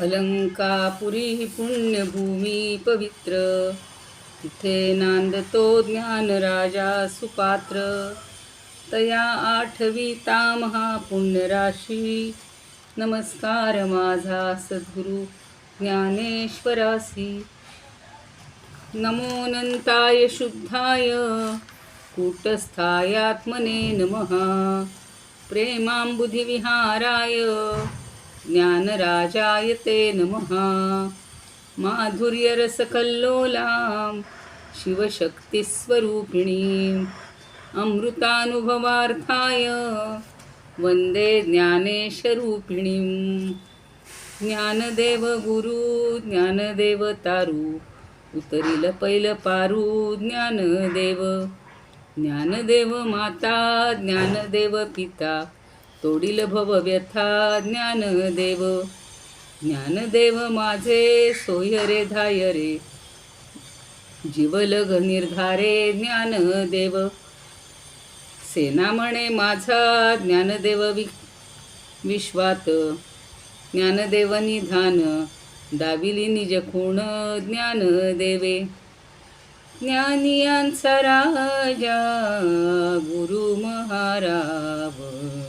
अलंकापुरी पुण्यभूमी पवित्र तिथे नांदतो ज्ञानराजा सुपात्र. तया आठविता महापुण्यराशी नमस्कार माझा सद्गुरु ज्ञानेश्वरासी. नमोऽनन्ताय शुद्धाय कूटस्थायात्मने नमः. प्रेमाम्बुधिविहाराय ज्ञानराजाय ते नमः. माधुर्यरसकल्लोलां शिवशक्तिस्वरूपिणीम् अमृतानुभवार्थाय वन्दे ज्ञानेशरूपिणीं ज्ञानदेव गुरु ज्ञानदेव तारू पैल पारू ज्ञानदेव ज्ञानदेव माता ज्ञानदेव पिता तोडील भवव्यथा ज्ञानदेव। ज्ञानदेव माझे सोय रे धाय रे। जीवलग निर्धारे ज्ञानदेव। सेना म्हणे माझा ज्ञानदेव वि विश्वात। ज्ञानदेव निधान। दाविली निज खूण ज्ञानदेवे। ज्ञानियांचा राजा गुरु महाराव।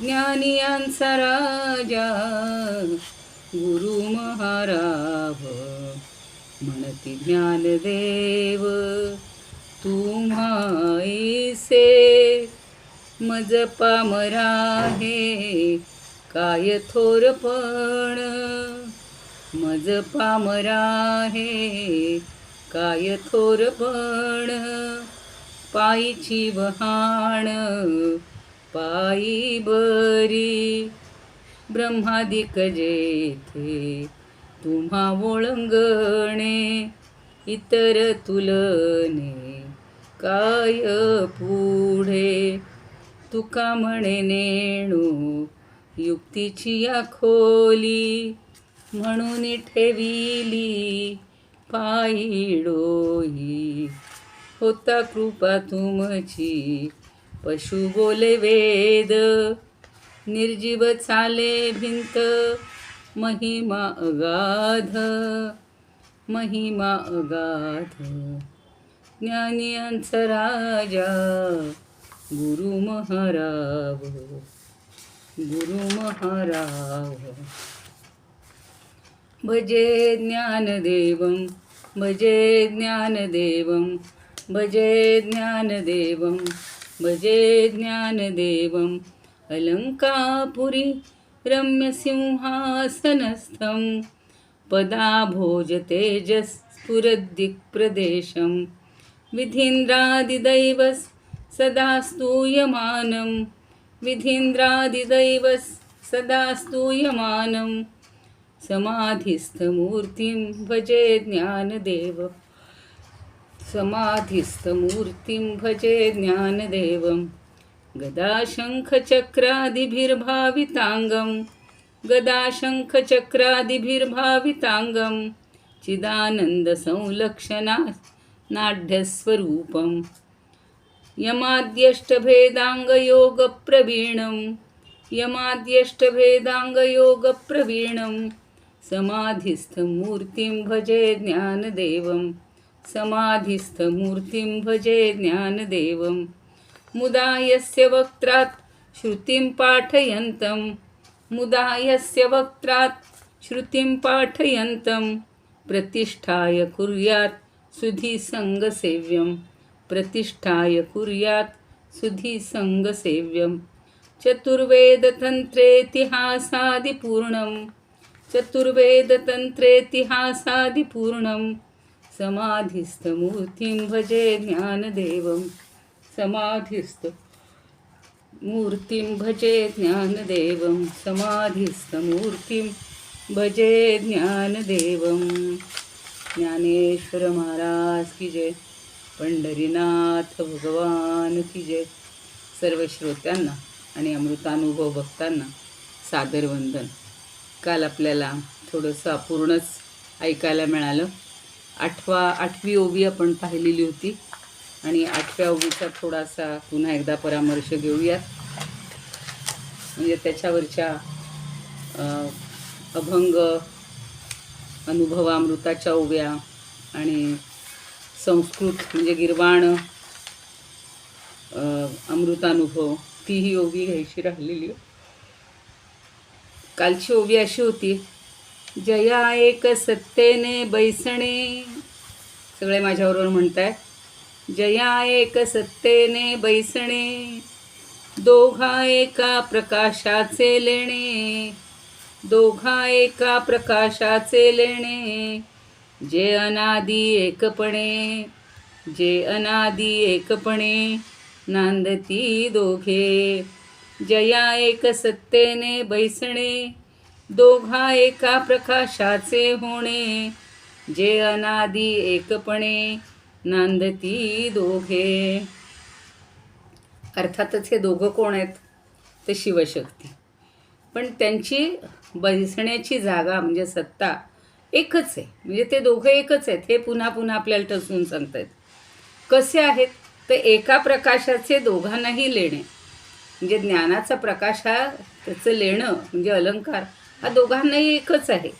ज्ञानियांचा राजा गुरु महाराव म्हणती ज्ञानदेव तुम्हाईसे मज पामरा हे काय थोरपण मज पामरा हे काय थोरपण पायीची वहाण पायी बरी. ब्रह्मादिक जेथे तुम्हा ओळंगणे इतर तुलने काय पुढे? तुका म्हणे नेणू युक्तीची या खोली म्हणून ठेविली. पायी डोई होता कृपा तुमची. पशु बोले वेद निर्जीव चाले भिंत महिमा अगाध महिमा अगाध. ज्ञानियांचा राजा गुरु महाराव गुरु महाराव. भजे ज्ञानदेवं भजे ज्ञानदेवं भजे ज्ञानदेवं भजे ज्ञानदेवम् अलङ्कापुरी रम्यसिंहासनस्थं पदाभोजतेजस्फुरद्दिक्प्रदेशं विधीन्द्रादिदैवस् सदा स्तूयमानं विधीन्द्रादिदैवस् सदा स्तूयमानं समाधिस्थमूर्तिं भजे ज्ञानदेव समाधिस्थमूर्तिं भजे ज्ञानदेवं। गदाशङ्खचक्रादिभिर्भाविताङ्गं। गदाशङ्खचक्रादिभिर्भाविताङ्गं। चिदानन्दसंलक्षणा नाढ्यस्वरूपं यमाद्यष्टभेदाङ्गयोगप्रवीणं। यमाद्यष्टभेदाङ्गयोगप्रवीणं। समाधिस्थमूर्तिं भजे ज्ञानदेवम्। समाधिस्थमूर्तिं भजे ज्ञानदेवं। मुदा यस्य वक्त्रात् श्रुतिं पाठयन्तं। मुदा यस्य वक्त्रात् श्रुतिं पाठयन्तं। प्रतिष्ठाय कुर्यात् सुधीसङ्गसेव्यं। प्रतिष्ठाय कुर्यात् सुधीसङ्गसेव्यं। चतुर्वेदतन्त्रेतिहासादिपूर्णं। चतुर्वेदतन्त्रेतिहासादिपूर्णं। समाधिस्थमूर्तिं भजे ज्ञानदेवं। समाधिस्थ मूर्तिं भजे ज्ञानदेवं। समाधिस्थमूर्तिं भजे ज्ञानदेवं। ज्ञानेश्वर महाराज की जय। पंढरीनाथ भगवान की जय। सर्व श्रोत्यांना आणि अमृतानुभव भक्तांना सादर वंदन. काल आपल्याला थोडंसं अपूर्णच ऐकायला मिळालं. आठवा आठवी ओवी आपण पाहिलेली होती. आणि आठव्या ओवीचा थोडासा पुन्हा एकदा परामर्श घेऊयात. म्हणजे त्याच्यावरच्या अभंग अनुभवामृताच्या ओव्या आणि संस्कृत म्हणजे गिरवाण अमृतानुभव तीही ओवी घ्यायची राहिलेली. कालची ओवी अशी होती जया एक सत्तेने बैसणे. सगळे माझ्याबरोबर म्हणताय जया एक सत्तेने बैसणे. दोघा एका प्रकाशाचे लेणे. दोघा एका प्रकाशाचे लेणे. जे अनादी एकपणे. जे अनादी एकपणे. नांदती दोघे. जया एक सत्तेने बैसणे. दोघा एका प्रकाशाचे होणे. जे अनादी एकपणे नांदती दोघे. अर्थातच हे दोघं कोण आहेत? ते शिवशक्ती. पण त्यांची बसण्याची जागा म्हणजे सत्ता एकच आहे. म्हणजे ते दोघं एकच आहेत. हे पुन्हा पुन्हा आपल्याला ठसवून सांगतायत. कसे आहेत? तर एका प्रकाशाचे दोघांनाही लेणे. म्हणजे ज्ञानाचा प्रकाश हा त्याचं लेणं म्हणजे अलंकार हा दोघांनाही एकच आहे.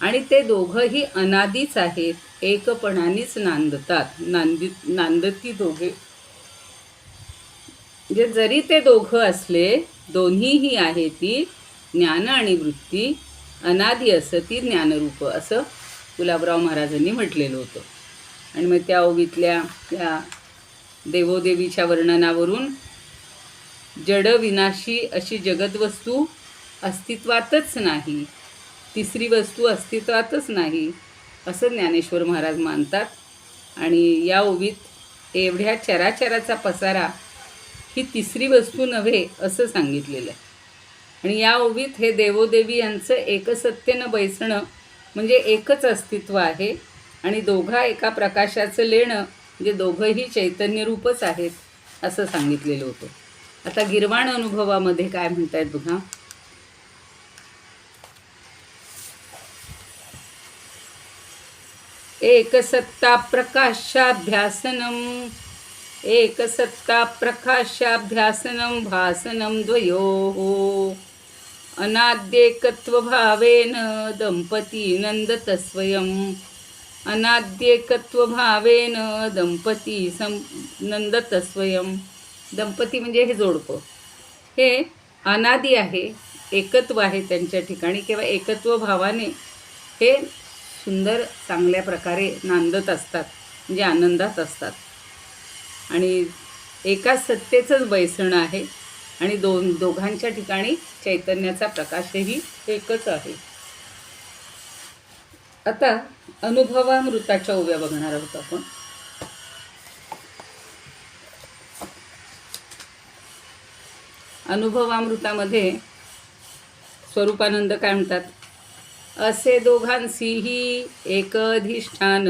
आणि ते दोघंही अनादीच आहेत एकपणानेच नांदतात नांदी नांदती दोघे. म्हणजे जरी ते दोघं असले दोन्हीही आहे ती ज्ञान आणि वृत्ती अनादी असती ज्ञानरूप असं गुलाबराव महाराजांनी म्हटलेलं होतं. आणि मग त्या ओवीतल्या त्या देवोदेवीच्या वर्णनावरून जड विनाशी अशी जगदवस्तू अस्तित्वातच नाही. तिसरी वस्तू अस्तित्वातच नाही असं ज्ञानेश्वर महाराज मानतात. आणि या ओवीत एवढ्या चराचराचा पसारा ही तिसरी वस्तू नव्हे असं सांगितलेलं आहे. आणि या ओवीत हे देवोदेवी यांचं एकसत्यनं बैसणं म्हणजे एकच अस्तित्व आहे. आणि दोघा एका प्रकाशाचं लेणं म्हणजे दोघंही चैतन्यरूपच आहेत असं सांगितलेलं होतं. आता गिरवाण अनुभवामध्ये काय म्हणतायत बघा. एकसत्ता प्रकाशाभ्यासनम् एकसत्ता भासनं द्वयोः। अनाद्येकत्वभावेन दंपती नंदत स्वयम् अनाद्येकत्वभावेन दंपती सं नंदत स्वयं। दंपती म्हणजे हे जोडपं। हे अनादी आहे एकत्व आहे त्यांच्या ठिकाणी किंवा एकत्व भावाने हे सुंदर चांगल्या प्रकारे नांदत असतात म्हणजे आनंदात असतात. आणि एका सत्तेचंच बैसणं आहे आणि दोन दोघांच्या ठिकाणी चैतन्याचा प्रकाशही एकच आहे. आता अनुभवामृताच्या उभ्या बघणार आहोत आपण. अनुभवामृतामध्ये स्वरूपानंद काय म्हणतात? असे दोघांसीही एक अधिष्ठान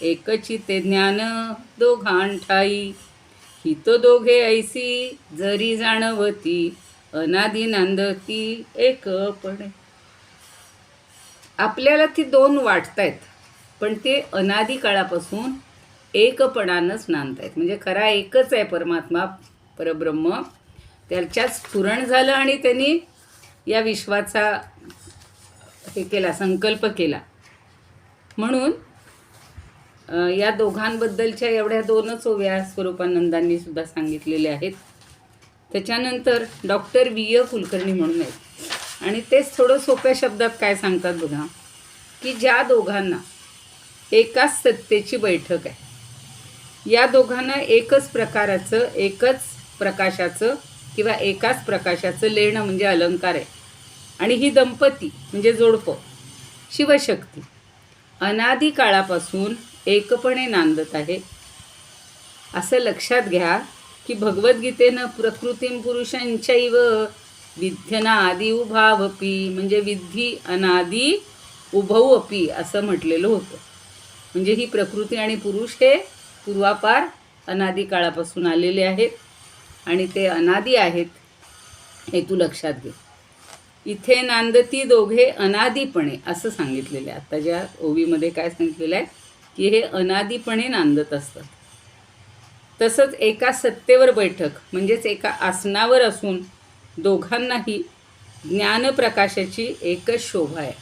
एकचिते ज्ञान दोघांठाई. ही तो दोघे ऐसी जरी जाणवती अनादी नांदती एकपणे. आपल्याला ती दोन वाटतायत पण ते अनादी काळापासून एकपणानंच नांदतायत. म्हणजे खरा एकच आहे परमात्मा परब्रह्म. त्याच्यात स्फुरण झालं आणि त्यांनी या विश्वाचा हे केला संकल्प केला. म्हणून या दोघांबद्दलच्या एवढ्या दोनच ओव्या स्वरूपानंदांनी सुद्धा सांगितलेल्या आहेत. त्याच्यानंतर डॉक्टर वी ए कुलकर्णी म्हणून आहेत. आणि तेच थोडं सोप्या शब्दात काय सांगतात बघा की ज्या दोघांना एकाच सत्तेची बैठक आहे या दोघांना एकच प्रकाराचं एकच प्रकाशाचं किंवा एकाच प्रकाशाचं लेणं म्हणजे अलंकार आहे. आणि ही दंपती म्हणजे जोडपं शिवशक्ती. अनादी काळापासून एकपणे नांदत आहे. असं लक्षात घ्या की भगवद्गीतेनं प्रकृतीम पुरुषांचैव विध्यना आदी उभावपी म्हणजे विद्धी अनादी उभवपी असं म्हटलेलं होतं. म्हणजे ही प्रकृती आणि पुरुष हे पूर्वापार अनादी काळापासून आलेले आहेत आणि ते अनादी आहेत हे तू लक्षात घे. इथे नांदती दोघे अनादीपणे असं सांगितलेलं आहे. आत्ताच्या ज्या ओवीमध्ये काय सांगितलेलं आहे की हे अनादीपणे नांदत असतात. तसंच एका सत्तेवर बैठक म्हणजेच एका आसनावर असून दोघांनाही ज्ञानप्रकाशाची एकच शोभा आहे.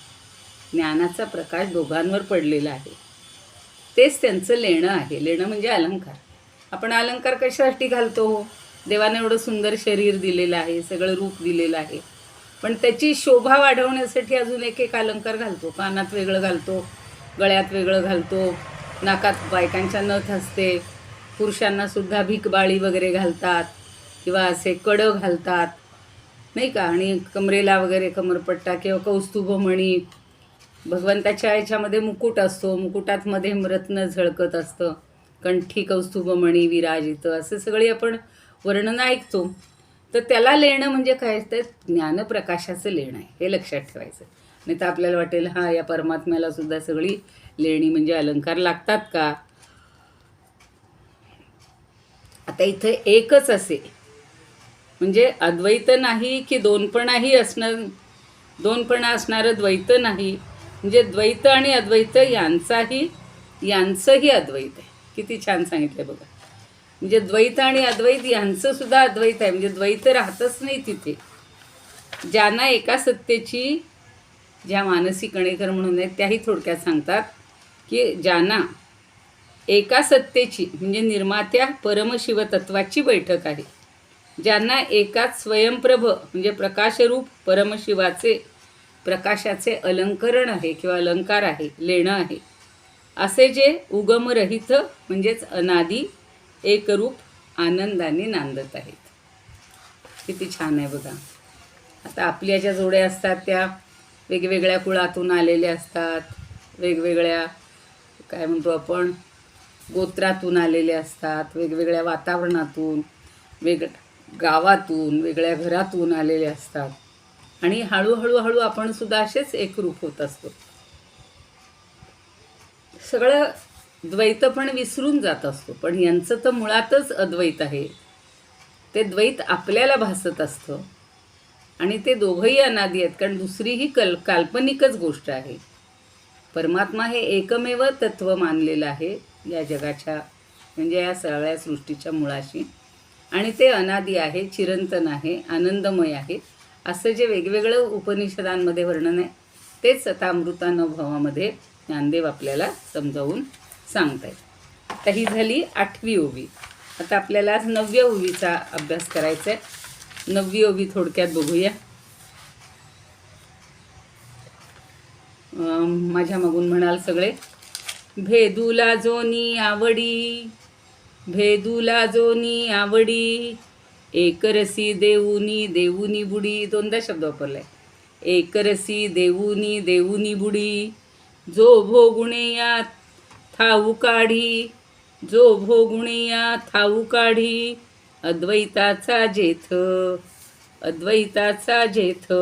ज्ञानाचा प्रकाश दोघांवर पडलेला आहे. तेच त्यांचं लेणं आहे. लेणं म्हणजे अलंकार. आपण अलंकार कशासाठी घालतो? देवाने एवढं सुंदर शरीर दिलेलं आहे सगळं रूप दिलेलं आहे. पण त्याची शोभा वाढवण्यासाठी अजून एक एक अलंकार घालतो. कानात वेगळं घालतो गळ्यात वेगळं घालतो नाकात बायकांच्या नथ असते. पुरुषांना सुद्धा भिकबाळी वगैरे घालतात किंवा असे कडं घालतात. नाही का? आणि कमरेला वगैरे कमरपट्टा किंवा कौस्तुभमणी भगवंताच्या याच्यामध्ये मुकुट असतो. मुकुटात मध्ये रत्न झळकत असतं. कंठी कौस्तुभ म्हणी विराजित. असे सगळे आपण वर्णन ऐकतो. तर त्याला लेणं म्हणजे काय? तर ज्ञानप्रकाशाचं लेणं आहे हे लक्षात ठेवायचं नाही तर आपल्याला वाटेल हा या परमात्म्याला सुद्धा सगळी लेणी म्हणजे अलंकार लागतात का? आता इथं एकच असे. म्हणजे अद्वैत नाही की दोनपणाही असणं दोनपणा असणारं द्वैत नाही. म्हणजे द्वैत आणि अद्वैत यांचाही यांचंही अद्वैत आहे. किती छान सांगितलं बघा. म्हणजे द्वैत आणि अद्वैत यांचं सुद्धा अद्वैत आहे. म्हणजे द्वैत राहतच नाही तिथे. ज्यांना एका सत्तेची ज्या मानसी कणेकर म्हणून आहेत त्याही थोडक्यात सांगतात की ज्यांना एका सत्तेची म्हणजे निर्मात्या परमशिवतत्वाची बैठक आहे. ज्यांना एकाच स्वयंप्रभ म्हणजे प्रकाशरूप परमशिवाचे प्रकाशाचे अलंकरण आहे किंवा अलंकार आहे लेणं आहे. असे जे उगमरहित म्हणजेच अनादी एकरूप आनंदाने नांदत आहेत. किती छान आहे बघा. आता आपल्या ज्या जोड्या असतात त्या वेगवेगळ्या कुळातून आलेल्या असतात. वेगवेगळ्या काय म्हणतो आपण गोत्रातून आलेले असतात. वेगवेगळ्या वातावरणातून वेग गावातून वेगळ्या घरातून आलेले असतात. आणि हळूहळू हळू आपण सुद्धा असेच एकरूप होत असतो. सगळं द्वैत पण विसरून जात असतो. पण यांचं तर मुळातच अद्वैत आहे. ते द्वैत आपल्याला भासत असतं. आणि ते दोघंही अनादी आहेत कारण दुसरी ही कल काल्पनिकच गोष्ट आहे. परमात्मा हे एकमेव तत्त्व मानलेलं आहे या जगाच्या म्हणजे या सगळ्या सृष्टीच्या मुळाशी. आणि ते अनादी आहे चिरंतन आहे आनंदमय आहे. असं जे वेगवेगळं उपनिषदांमध्ये वर्णन आहे तेच आता भावामध्ये ज्ञानदेव आपल्याला समजावून सांगतायत आता ही झाली आठवी ओवी. आता आपल्याला आज नवव्या ओवीचा अभ्यास करायचा आहे नववी ओवी थोडक्यात बघूया. माझ्या मागून म्हणाल सगळे भेदूला जोनी आवडी भेदूला जोनी आवडी एकरसी देऊनी देऊनी बुडी. दोनदा शब्द वापरलाय. एकरसी देऊनी देऊनी बुडी जो भोगुणे यात थाऊ काढी. जो भोगुणिया थाऊ काढी. अद्वैताचा जेथ अद्वैताचा जेथ.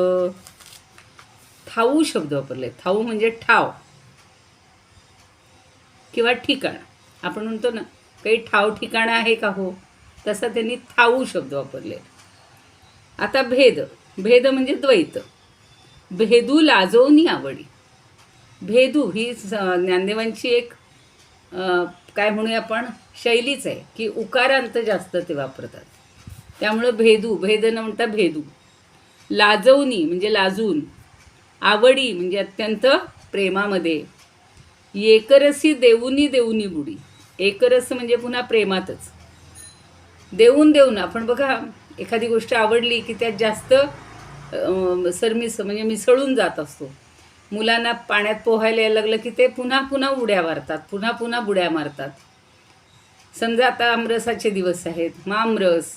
थाऊ शब्द वापरले. थाऊ म्हणजे ठाव. किंवा ठिकाण. आपण म्हणतो ना काही ठाव ठिकाणं आहे का हो? तसा त्यांनी थाऊ शब्द वापरले. आता भेद. भेद म्हणजे द्वैत. भेदू लाजवणी आवडी. भेदू ही ज्ञानदेवांची एक काय म्हणूया आपण? शैलीच आहे की उकारांत जास्त ते वापरतात. त्यामुळं भेदू भेद न म्हणता भेदू. लाजवणी म्हणजे लाजून. आवडी म्हणजे अत्यंत प्रेमामध्ये. एकरसी देऊनी देऊनी बुडी. एकरस म्हणजे पुन्हा प्रेमातच. देऊन देऊन आपण बघा एखादी गोष्ट आवडली की त्यात जास्त सरमिस म्हणजे मिसळून जात असतो. मुलांना पाण्यात पोहायला यायला लागलं की ते पुन्हा पुन्हा उड्या मारतात पुन्हा पुन्हा बुड्या मारतात. समजा आता आमरसाचे दिवस आहेत मग आमरस.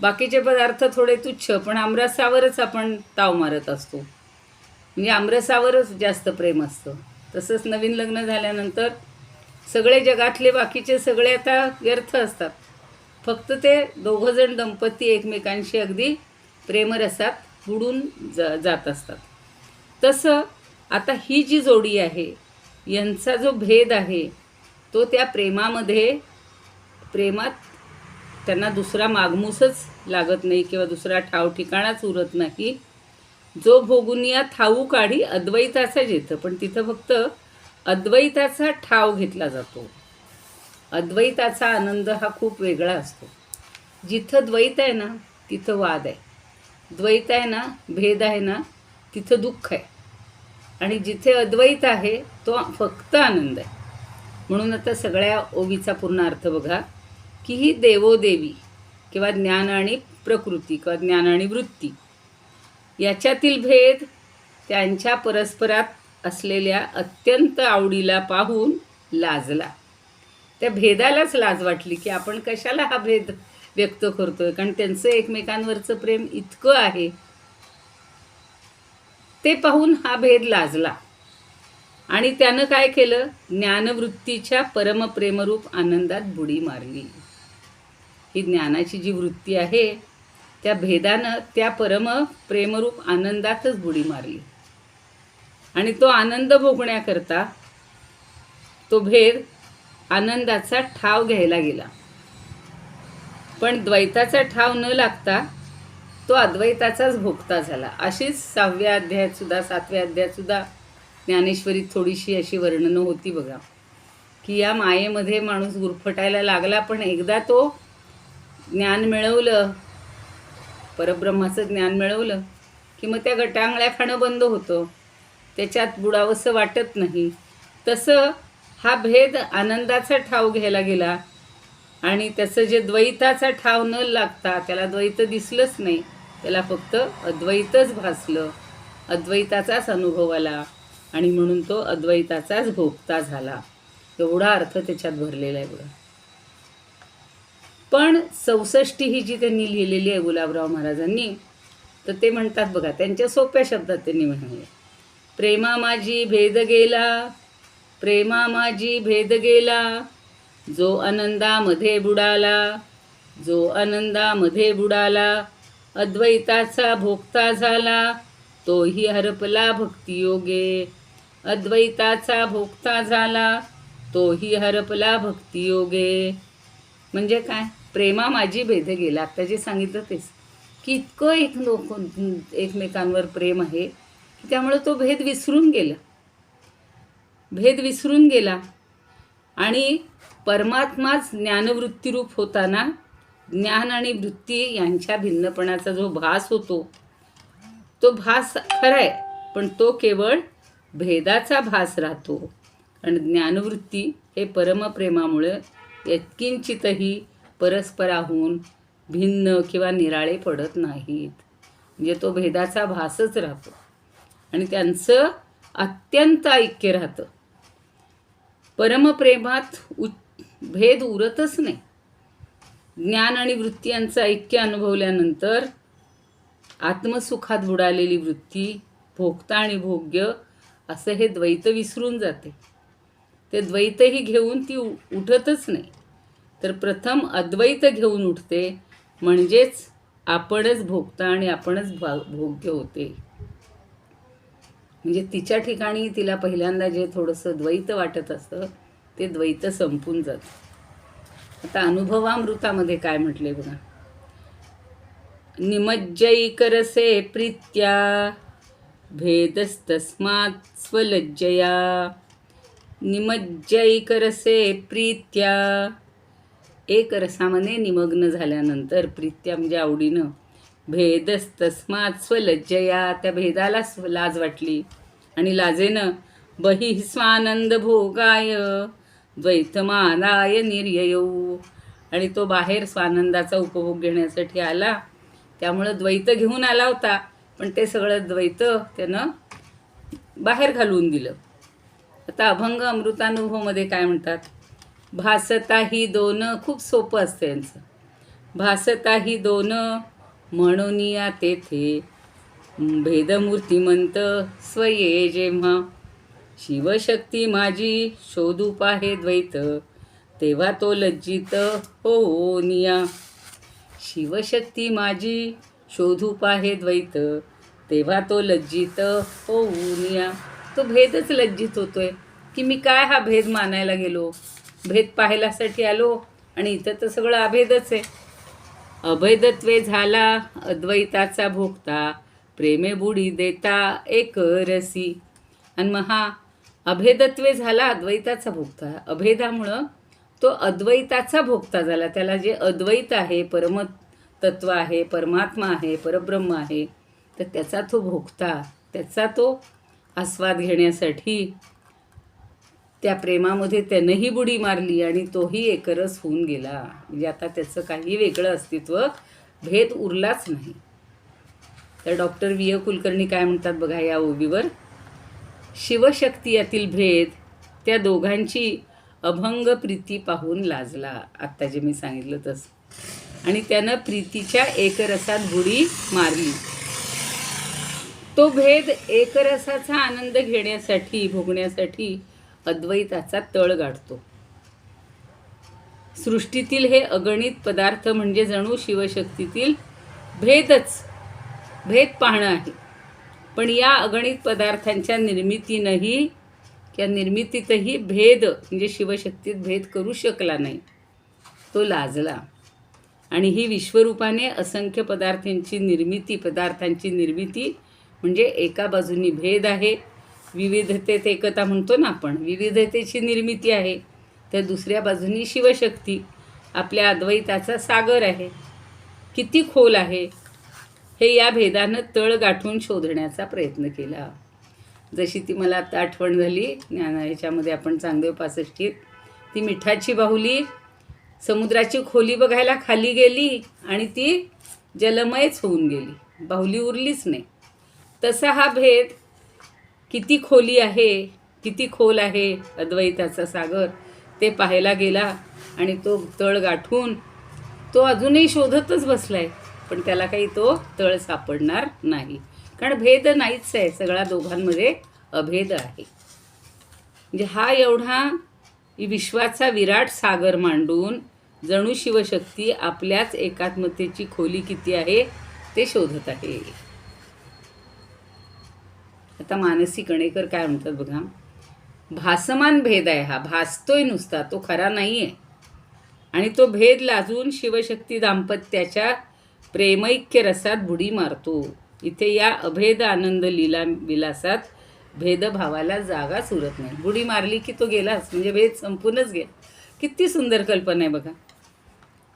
बाकीचे पदार्थ थोडे तुच्छ पण आमरसावरच आपण ताव मारत असतो. म्हणजे आमरसावरच जास्त प्रेम असतं. तसंच नवीन लग्न झाल्यानंतर सगळे जगातले बाकीचे सगळे आता व्यर्थ असतात. फक्त ते दोघंजण दंपती एकमेकांशी अगदी प्रेमरसात बुडून जा जात असतात. तसं आता ही जी जोडी आहे यांचा जो भेद आहे तो त्या प्रेमामध्ये प्रेमात त्यांना दुसरा मागमूसच लागत नाही किंवा दुसरा ठाव ठिकाणाच उरत नाही. जो भोगुनिया थाऊ काढी अद्वैताचा येतं पण तिथं फक्त अद्वैताचा ठाव घेतला जातो. अद्वैताचा आनंद हा खूप वेगळा असतो. जिथं द्वैत आहे ना तिथं वाद आहे. द्वैत आहे ना भेद आहे ना तिथं दुःख आहे. आणि जिथे अद्वैत आहे तो फक्त आनंद आहे. म्हणून आता सगळ्या ओवीचा पूर्ण अर्थ बघा की ही देवोदेवी किंवा ज्ञान आणि प्रकृती किंवा ज्ञान आणि वृत्ती याच्यातील भेद त्यांच्या परस्परात असलेल्या अत्यंत आवडीला पाहून लाजला. त्या भेदालाच लाज वाटली की आपण कशाला हा भेद व्यक्त करतोय? कारण त्यांचं एकमेकांवरचं प्रेम इतकं आहे ते पाहून हा भेद लाजला. आणि त्यानं काय केलं? ज्ञानवृत्तीच्या परमप्रेमरूप आनंदात बुडी मारली. ही ज्ञानाची जी वृत्ती आहे त्या भेदानं त्या परम प्रेमरूप आनंदातच बुडी मारली. आणि तो आनंद भोगण्याकरता तो भेद आनंदाचा ठाव घ्यायला गेला. पण द्वैताचा ठाव न लागता तो अद्वैताचाच भोगता झाला. अशीच सहाव्या अध्यायात सुद्धा सातव्या अध्यायात सुद्धा ज्ञानेश्वरीत थोडीशी अशी वर्णनं होती बघा. की या मायेमध्ये माणूस गुरफटायला लागला पण एकदा तो ज्ञान मिळवलं परब्रह्माचं ज्ञान मिळवलं की मग त्या गटांगळ्या खाणं बंद होतं. त्याच्यात बुडावंसं वाटत नाही. तसं हा भेद आनंदाचा ठाव घ्यायला गेला आणि त्याचं जे द्वैताचा ठाव न लागता त्याला द्वैत दिसलंच नाही. त्याला फक्त अद्वैतच भासलं. अद्वैताचाच अनुभव आला आणि म्हणून तो अद्वैताचाच भोगता झाला. एवढा अर्थ त्याच्यात भरलेला आहे बघा. पण चौसष्टी ही जी त्यांनी लिहिलेली आहे गुलाबराव महाराजांनी तर ते म्हणतात बघा त्यांच्या सोप्या शब्दात त्यांनी म्हणाले प्रेमा माझी भेद गेला प्रेमा माझी भेद गेला जो आनंदामध्ये बुडाला जो आनंदामध्ये बुडाला अद्वैताचा भोगता झाला तोही हरपला भक्तियोगे. अद्वैताचा भोगता झाला तोही हरपला भक्तियोगे. म्हणजे काय? प्रेमा माझी भेद गेला. आता जे सांगितलं तेच. की इतकं एक लोक एकमेकांवर प्रेम आहे की त्यामुळे तो भेद विसरून गेला. भेद विसरून गेला. आणि परमात्माच ज्ञानवृत्तीरूप होताना ज्ञान आणि वृत्ती यांच्या भिन्नपणाचा जो भास होतो तो भास खरा आहे पण तो केवळ भेदाचा भास राहतो. आणि ज्ञानवृत्ती हे परमप्रेमामुळे यत्किंचितही परस्पराहून भिन्न किंवा निराळे पडत नाहीत. म्हणजे तो भेदाचा भासच राहतो. आणि त्यांचं अत्यंत ऐक्य राहतं. परमप्रेमात उ भेद उरतच नाही. ज्ञान आणि वृत्ती यांचं ऐक्य अनुभवल्यानंतर आत्मसुखात बुडालेली वृत्ती भोगता आणि भोग्य असं हे द्वैत विसरून जाते. ते द्वैतही घेऊन ती उठतच नाही. तर प्रथम अद्वैत घेऊन उठते म्हणजेच आपणच भोगता आणि आपणच भा भोग्य होते. म्हणजे तिच्या ठिकाणी तिला पहिल्यांदा जे थोडंसं द्वैत वाटत असतं ते द्वैत संपून जातं. आता अनुभवामृतामध्ये काय म्हटले बघा. निमज्जयी करसे प्रीत्या भेदस्तस्मात् स्वलज्जया. निमज्जयी करसे प्रीत्या. एक रसामध्ये निमग्न झाल्यानंतर प्रीत्या म्हणजे आवडीनं भेदस्तस्मात् स्वलज्जया. त्या भेदाला स्व लाज वाटली आणि लाजेनं बही स्वानंद भोगाय. द्वैतमानाय निर्ययौ. आणि तो बाहेर स्वानंदाचा उपभोग घेण्यासाठी आला. त्यामुळं द्वैत घेऊन आला होता. पण ते सगळं द्वैत त्यानं बाहेर घालवून दिलं. आता अभंग अमृतानुभवमध्ये काय म्हणतात? भासता ही दोन खूप सोपं असतं यांचं. भासता ही दोन म्हणून या तेथे. भेदमूर्तिमंत स्वये जेव्हा शिवशक्ती माझी शोधू पाहे द्वैत तेव्हा तो लज्जित हो निया शिवशक्ती माझी शोधू पाहे द्वैत तेव्हा तो लज्जित हो निया तो भेदच लज्जित होतोय की मी काय हा भेद मानायला गेलो? भेद पाहायलासाठी आलो आणि इथं तर सगळं अभेदच आहे. अभेदत्वे झाला अद्वैताचा भोगता प्रेमे बुडी देता एक रसी. आणि महा अभेदत्वे झाला अद्वैताचा भोगता. अभेदामुळं तो अद्वैताचा भोगता झाला. त्याला जे अद्वैत आहे परम तत्व आहे परमात्मा आहे परब्रह्म आहे तर त्याचा तो भोगता त्याचा तो आस्वाद घेण्यासाठी त्या प्रेमामध्ये त्यानंही बुडी मारली आणि तोही एकरस होऊन गेला. म्हणजे आता त्याचं काही वेगळं अस्तित्व भेद उरलाच नाही. तर डॉक्टर वि ए कुलकर्णी काय म्हणतात बघा या ओबीवर? शिवशक्ती यातील भेद त्या दोघांची अभंग प्रीती पाहून लाजला. आत्ता जे मी सांगितलं तसं. आणि त्यानं प्रीतीच्या एकरसात बुडी मारली. तो भेद एकरसाचा आनंद घेण्यासाठी भोगण्यासाठी अद्वैताचा तळ गाठतो सृष्टीतील हे अगणित पदार्थ म्हणजे जणू शिवशक्तीतील भेदच भेद पाहणं आहे. पण या अगणित पदार्थांच्या निर्मितीनंही या निर्मितीतही भेद म्हणजे शिवशक्तीत भेद करू शकला नाही. तो लाजला. आणि ही विश्वरूपाने असंख्य पदार्थांची निर्मिती पदार्थांची निर्मिती म्हणजे एका बाजूनी भेद आहे विविधतेत एकता म्हणतो ना आपण विविधतेची निर्मिती आहे तर दुसऱ्या बाजूनी शिवशक्ती आपल्या अद्वैताचा सागर आहे. किती खोल आहे हे या भेदानं तळ गाठून शोधण्याचा प्रयत्न केला. जशी ती मला आता आठवण झाली ज्ञाना याच्यामध्ये आपण चांगदेव पासष्टीत ती मिठाची बाहुली समुद्राची खोली बघायला खाली गेली आणि ती जलमयच होऊन गेली. बाहुली उरलीच नाही. तसा हा भेद किती खोली आहे किती खोल आहे अद्वैताचा सागर ते पाहायला गेला आणि तो तळ गाठून तो अजूनही शोधतच बसला आहे पण त्याला काही तो तळ सापडणार नाही. कारण भेद नाहीच आहे. सगळ्या दोघांमध्ये अभेद आहे. म्हणजे हा एवढा विश्वाचा विराट सागर मांडून जणू शिवशक्ती आपल्याच एकात्मतेची खोली किती आहे ते शोधत आहे. आता मानसी कणेकर काय म्हणतात बघा. भासमान भेद आहे हा. भासतोय नुसता. तो खरा नाही आहे आणि तो भेद लाजून शिवशक्ती दाम्पत्याच्या प्रेमैक्य रसात बुडी मारतो. इथे या अभेद आनंद लीला विलासात भेदभावाला जागा सुरत नाही. बुडी मारली की तो गेलाच म्हणजे भेद संपूनच गेला. किती सुंदर कल्पना आहे बघा.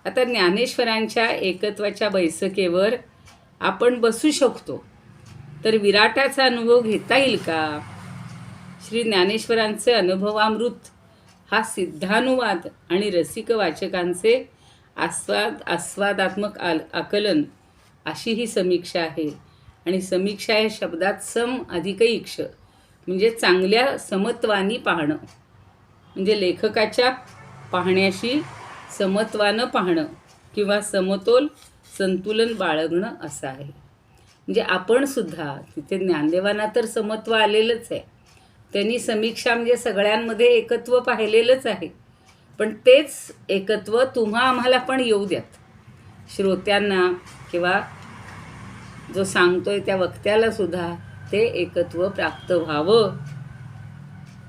आता ज्ञानेश्वरांच्या एकत्वाच्या बैसकेवर आपण बसू शकतो. तर विराटाचा अनुभव घेता येईल का? श्री ज्ञानेश्वरांचे अनुभवामृत हा सिद्धानुवाद आणि रसिक वाचकांचे आस्वाद आस्वादात्मक आल आकलन अशी ही समीक्षा आहे. आणि समीक्षा या शब्दात सम अधिक इक्ष म्हणजे चांगल्या समत्वानी पाहणं. म्हणजे लेखकाच्या पाहण्याशी समत्वानं पाहणं किंवा समतोल संतुलन बाळगणं असं आहे. म्हणजे आपण सुद्धा तिथे ज्ञानदेवांना तर समत्व आलेलंच आहे. त्यांनी समीक्षा म्हणजे सगळ्यांमध्ये एकत्व पाहिलेलंच आहे. पण तेच एकत्व तुम्हा आम्हाला पण येऊ द्यात. श्रोत्यांना किंवा जो सांगतोय त्या वक्त्याला सुद्धा ते एकत्व प्राप्त व्हावं.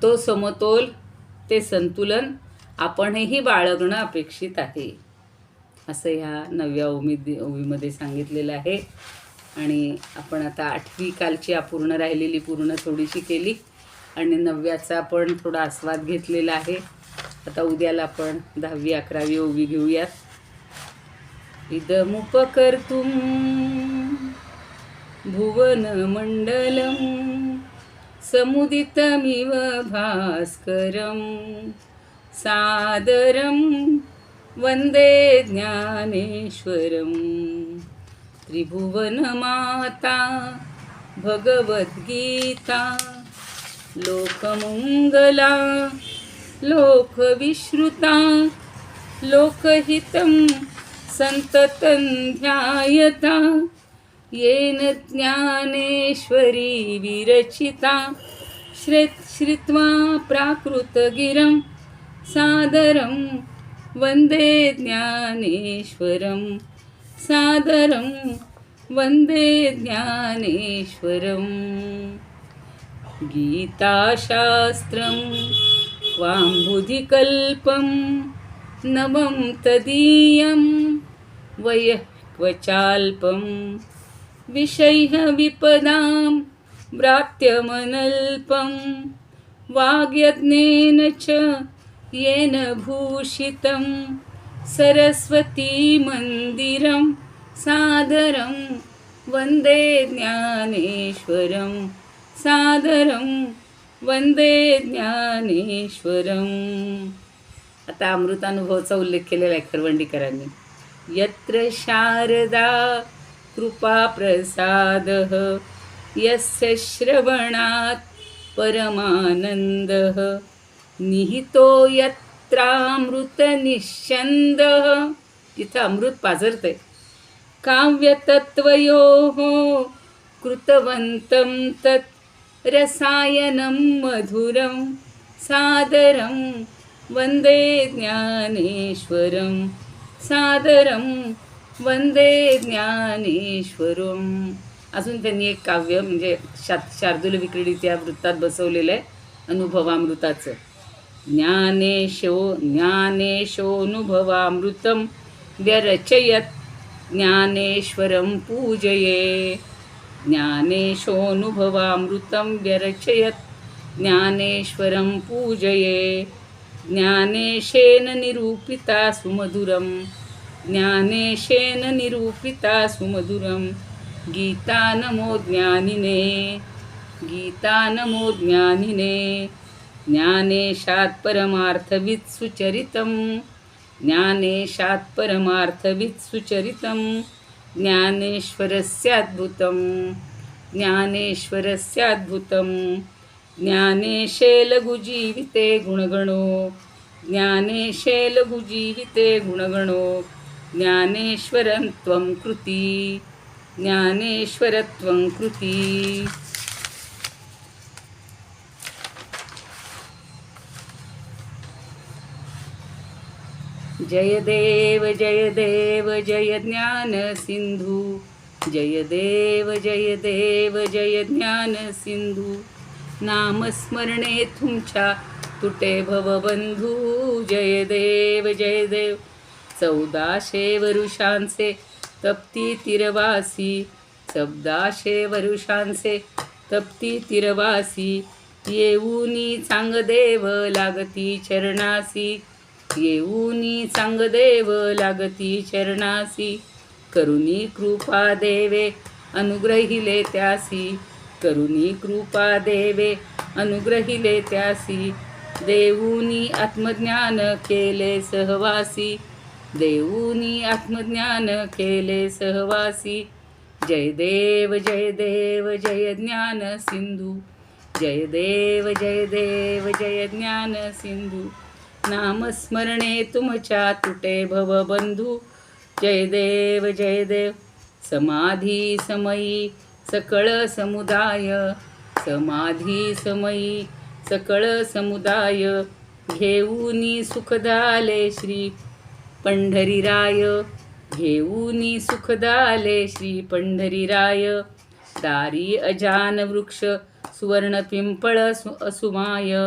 तो समतोल ते संतुलन आपणही बाळगणं अपेक्षित आहे. असं ह्या नव्या उमेद ओवीमध्ये सांगितलेलं आहे. आणि आपण आता आठवी कालची अपूर्ण राहिलेली पूर्ण थोडीशी केली. आणि नव्याचा आपण थोडा आस्वाद घेतलेला आहे. आता उद्याला आपण दहावी अकरावी ओवी घेऊयात. इदमुपकर्तुम मंडलम समुदितमिव भास्करं वंदे ज्ञानेश्वरम ज्ञानेश्वरं त्रिभुवनमाता भगवद्गीता लोकमङ्गला लोकविश्रुता लोकहितं सन्ततं ध्यायता येन ज्ञानेश्वरी विरचिता श्रे श्रुत्वा प्राकृतगिरं सादरं वन्दे ज्ञानेश्वरं सादरं वन्दे ज्ञानेश्वरम् गीताशास्त्रम् वाम्बुधिकल्पं नवं तदीयं वयः क्वचाल्पं विषयः विपदां व्रात्यमनल्पं वाग्यज्ञेन च येन भूषितं सरस्वतीमन्दिरं सादरं वन्दे ज्ञानेश्वरं सादरं वंदे ज्ञानेश्वरम्. आता अमृतानुभवाचा उल्लेख केलेला आहे खरवंडीकरांनी. यत्र शारदा कृपाप्रसादः यस्य श्रवणात् परमानन्दः. निहितो यत्रामृतनिश्चन्दः तिथं अमृत पाझरतंय काव्यतत्त्वयोः कृतवन्तं तत् रसायनं मधुरं सादरं वन्दे ज्ञानेश्वरं। सादरं वन्दे ज्ञानेश्वरम् अजून त्यांनी एक काव्य म्हणजे शा शार्दूल विक्रीडित या वृत्तात बसवलेलं आहे अनुभवामृताचं. ज्ञानेशो ज्ञानेशोऽनुभवामृतं व्यरचयत् ज्ञानेश्वरं पूजये। ज्ञानेशोऽनुभवामृतं व्यरचयत्। ज्ञानेश्वरं पूजये। ज्ञानेशेन निरूपिता सुमधुरं ज्ञानेशेन निरूपिता सुमधुरं गीता नमो ज्ञानिने। गीता नमो ज्ञानिने। ज्ञानेशात्परमार्थवित् सुचरितं ज्ञानेशात्परमार्थवित् सुचरितम् ज्ञानेश्वरस्याद्भुतं ज्ञानेश्वरस्याद्भुतं ज्ञानेशे लघुजीविते गुणगणो। ज्ञानेशे लघुजीविते गुणगणो। ज्ञानेश्वरं त्वं कृती। ज्ञानेश्वरत्वं कृती। जय देव जय देव जय ज्ञान सिंधू। जय देव जय देव जय ज्ञान सिंधू। नामस्मरणे तुमच्या तुटे भवबंधू। जय देव जय देव। चौदाशे वरुषांचे तप्ती तिरवासी। चौदाशे वरुषांचे तप्ती तिरवासी। येऊनी चांगदेव लागती चरणासी। येऊनी चांगदेव लागती चरणासी करुणी कृपा देवे अनुग्रहिले त्यासी. करुणी कृपा देवे अनुग्रहिले त्यासी. देऊनी आत्मज्ञान केले सहवासी. देऊनी आत्मज्ञान केले सहवासी. जय देव जय देव जय ज्ञान सिंधू. जय देव जय देव जय ज्ञान सिंधू. नामस्मरणे तुमच्या तुटे भवबंधू जय देव जय देव. समाधी समयी सकळ समुदाय. समाधी समयी सकळ समुदाय. घेऊनी सुखदाले श्री पंढरीराय. घेऊनी सुखदाले श्री पंढरीराय. दारी अजान वृक्ष सुवर्ण पिंपळ सु- असुमाय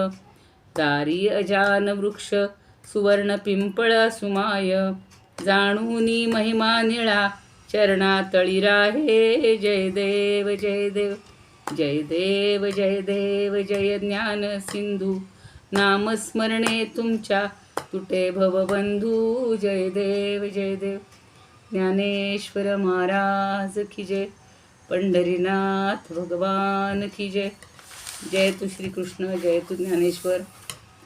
दारी अजान वृक्ष सुवर्ण पिंपळ सुमाय जाणूनी महिमा निळा चरणा तळी राहे जय देव जय देव जय देव जय देव जय ज्ञान सिंधू नामस्मरणे तुमच्या तुटे भवबंधू जय देव जय देव ज्ञानेश्वर महाराज की जय पंढरीनाथ भगवान की जय जय तू श्रीकृष्ण जय तू ज्ञानेश्वर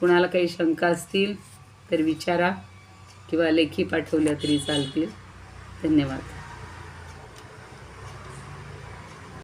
कुणाला काही शंका असतील तर विचारा किंवा लेखी पाठवल्या तरी चालतील. धन्यवाद.